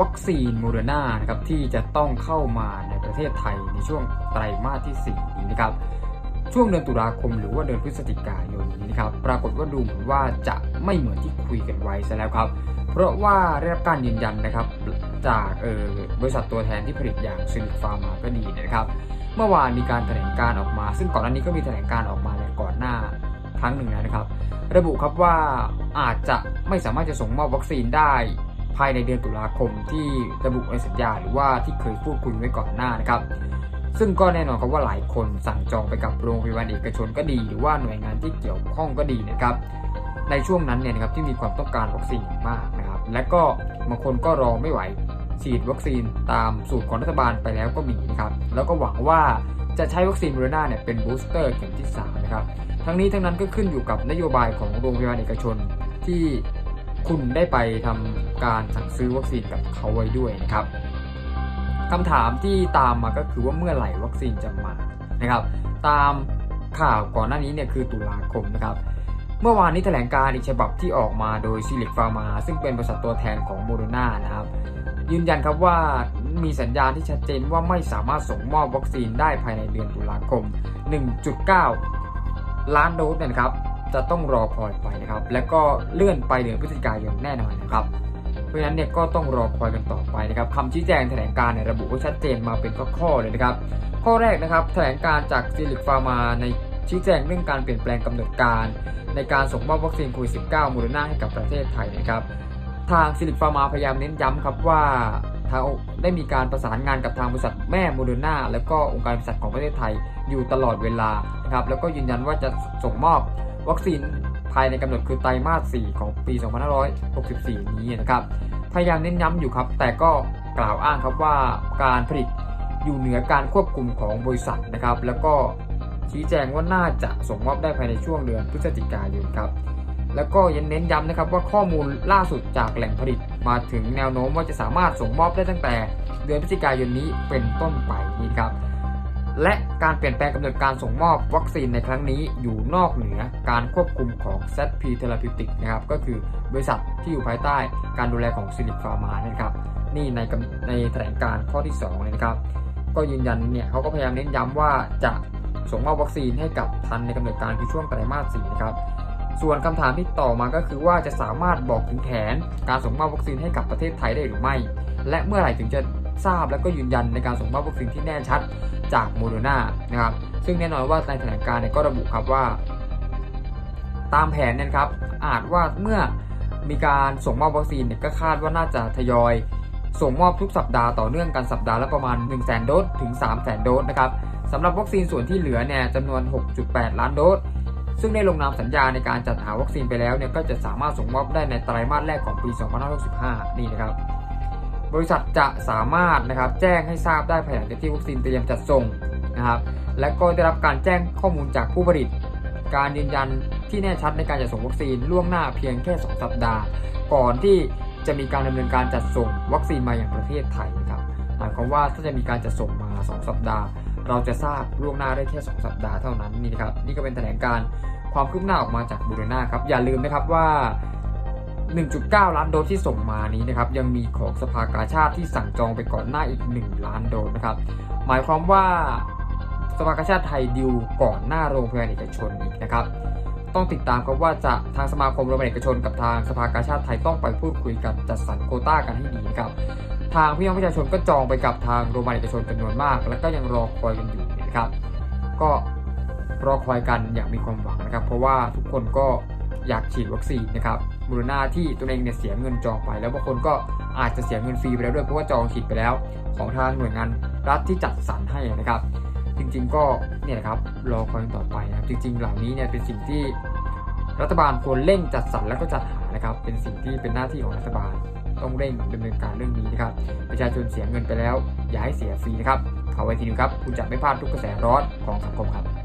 วัคซีนโมเดอร์นานะครับที่จะต้องเข้ามาในประเทศไทยในช่วงไตรมาสที่ 4 นี้นะครับช่วงเดือนตุลาคมหรือว่าเดือนพฤศจิกายนนี้นะครับปรากฏว่าดูเหมือนว่าจะไม่เหมือนที่คุยกันไว้ซะแล้วครับ เพราะว่าได้รับการยืนยันนะครับจากเออบริษัทตัวแทนที่ผลิตอย่างซิลิฟาร์มาก็ดีนะครับเมื่อวานมีการแถลงการออกมา ซึ่งก่อนหน้านี้ก็มีแถลงการออกมาในก่อนหน้าครั้งหนึ่งนะครับ ระบุครับว่าอาจจะไม่สามารถจะส่งมอบวัคซีนได้ ภายในเดือนตุลาคมที่ระบุในสัญญาหรือว่าที่เคยพูดคุยไว้ก่อนหน้านะครับ ซึ่งก็แน่นอนครับว่าหลายคนสั่งจองไปกับโรงพยาบาลเอกชนก็ดี หรือว่าหน่วยงานที่เกี่ยวข้องก็ดีนะครับ ในช่วงนั้นเนี่ยนะครับที่มีความต้องการวัคซีนมากนะครับ และก็บางคนก็รอไม่ไหวฉีดวัคซีนตามสูตรของรัฐบาลไปแล้วก็มีนะครับ แล้วก็หวังว่าจะใช้วัคซีนโมเดอร์นาเนี่ยเป็นบูสเตอร์เข็มที่3นะครับ ทั้งนี้ทั้งนั้นก็ขึ้นอยู่กับนโยบายของโรงพยาบาลเอกชนที่ คุณได้ไปทำการสั่งซื้อวัคซีนกับเขาไว้ด้วยนะครับคำถามที่ตามมาก็คือว่าเมื่อไหร่วัคซีนจะมานะครับ ตามข่าวก่อนหน้านี้เนี่ยคือตุลาคมนะครับเมื่อวานนี้แถลงการอีกฉบับที่ออกมาโดยซิลิกฟาร์มา ซึ่งเป็นบริษัทตัวแทนของโมเดอร์นานะครับยืนยันครับว่ามีสัญญาณที่ชัดเจนว่าไม่สามารถส่งมอบวัคซีนได้ภายในเดือนตุลาคม 1.9 ล้านโดสเนี่ยนะครับ จะต้องรอคอยไปนะครับ และก็เลื่อนไปเดือนพฤศจิกายนแน่นอนนะครับเพราะฉะนั้นเนี่ยก็ต้องรอคอยกันต่อไปนะครับคำชี้แจงแถลงการเนี่ยระบุไว้ชัดเจนมาเป็นข้อๆเลยนะครับ ข้อแรกนะครับแถลงการจากซิลิกฟาร์มาในชี้แจงเรื่องการเปลี่ยนแปลงกำหนดการ ในการส่งมอบวัคซีนโควิด -19 โมเดอร์นาให้กับประเทศไทยนะครับ ทางซิลิกฟาร์มาพยายามเน้นย้ำครับว่าทางได้มีการประสานงานกับทางบริษัทแม่โมเดอร์นาแล้วก็องค์การบริษัทของประเทศไทยอยู่ตลอดเวลานะครับแล้วก็ยืนยันว่าจะส่งมอบ วัคซีนภายในกำหนดคือไตรมาส 4 ของปี 2564 นี้นะครับ พยายามเน้นย้ำอยู่ครับ แต่ก็กล่าวอ้างครับว่าการผลิตอยู่เหนือการควบคุมของบริษัทนะครับ แล้วก็ชี้แจงว่าน่าจะส่งมอบได้ภายในช่วงเดือนพฤศจิกายนครับ แล้วก็ยังเน้นย้ำนะครับว่าข้อมูลล่าสุดจากแหล่งผลิตมาถึงแนวโน้มว่าจะสามารถส่งมอบได้ตั้งแต่ เดือนพฤศจิกายนนี้เป็นต้นไปนี่ครับ และการเปลี่ยนแปลงกำหนดการส่งมอบวัคซีนในครั้งนี้อยู่นอกเหนือการควบคุมของ ZP Therapeutics นะครับก็คือบริษัทที่อยู่ภายใต้การดูแลของซิลิคฟาร์มานะครับนี่ในในแถลงการข้อที่2เลยนะครับก็ยืนยันเนี่ยเขาก็พยายามเน้นย้ำว่าจะส่งมอบวัคซีนให้กับทันในกำหนดการคือช่วงไตรมาส4นะครับส่วนคำถามที่ต่อมาก็คือว่าจะสามารถบอกถึงแผนการส่งมอบวัคซีนให้กับประเทศไทยได้หรือไม่ และเมื่อไหร่ถึงจะ ทราบและก็ยืนยันในการส่งมอบวัคซีนที่แน่ชัดจากโมเดอร์นานะครับซึ่งแน่นอนว่าในแถลงการ์เนี่ยก็ระบุครับว่า ตามแผนเนี่ยนะครับอาจว่าเมื่อมีการส่งมอบวัคซีนเนี่ยก็คาดว่าน่าจะทยอย ส่งมอบทุกสัปดาห์ต่อเนื่องกันสัปดาห์ละประมาณ 1 0 0 0 0แโดสถึง 3 0 0 0 0 0โดสนะครับสำหรับวัคซีนส่วนที่เหลือเนี่ยจำนวน 6.8 ล้านโดสซึ่งได้ลงนามสัญญาในการจัดหาวัคซีนไปแล้วเนี่ยก็จะสามารถส่งมอบได้ในไตรมาสแรกของปี 2565 นี่นะครับ บริษัทจะสามารถนะครับแจ้งให้ทราบได้ภายหลังจากที่วัคซีนเตรียมจัดส่งนะครับ และก็ได้รับการแจ้งข้อมูลจากผู้ผลิต การยืนยันที่แน่ชัดในการจัดส่งวัคซีนล่วงหน้าเพียงแค่ 2 สัปดาห์ ก่อนที่จะมีการดำเนินการจัดส่งวัคซีนมาอย่างประเทศไทยนะครับหมายความว่าถ้าจะมีการจัดส่งมา 2 สัปดาห์ เราจะทราบล่วงหน้าได้แค่ 2 สัปดาห์เท่านั้นนี่นะครับนี่ก็เป็นแถลงการความคืบหน้าออกมาจากบูรณาครับอย่าลืมนะครับว่า 1.9 ล้านโดสที่ส่งมานี้นะครับยังมีของสภากาชาติที่สั่งจองไปก่อนหน้าอีก 1 ล้านโดสนะครับหมายความว่าสภากาชาติไทยดิวก่อนหน้าโรงพยาบาลเอกชนอีกนะครับต้องติดตามครับว่าจะทางสมาคมโรงพยาบาลเอกชน กับทางสภากาชาติไทยต้องไปพูดคุยกันจัดสรรโควต้ากันให้ดีนะครับทางพี่น้องประชาชนก็จองไปกับทางโรงพยาบาลเอกชนจำนวนมาก แล้วก็ยังรอคอยกันอยู่นะครับ ก็รอคอยกันอย่างมีความหวังนะครับ เพราะว่าทุกคนก็ อยากฉีดวัคซีนนะครับมูลนาที่ตัวเองเนี่ยเสียเงินจองไป แล้วบางคนก็อาจจะเสียเงินฟรีไปแล้วด้วยเพราะว่าจองฉีดไปแล้ว ของทางหน่วยงานรัฐที่จัดสรรให้นะครับ จริงๆก็เนี่ยนะครับรอคอยต่อไปนะครับจริง ๆ เหล่านี้เนี่ยเป็นสิ่งที่รัฐบาลควรเร่งจัดสรรและก็จัดหานะครับ เป็นสิ่งที่เป็นหน้าที่ของรัฐบาลต้องเร่งดำเนินการเรื่องนี้นะครับ ประชาชนเสียเงินไปแล้ว อย่าให้เสียฟรีนะครับข่าวไวทีนิวครับ คุณจะไม่พลาดทุกกระแสร้อนของสังคมครับ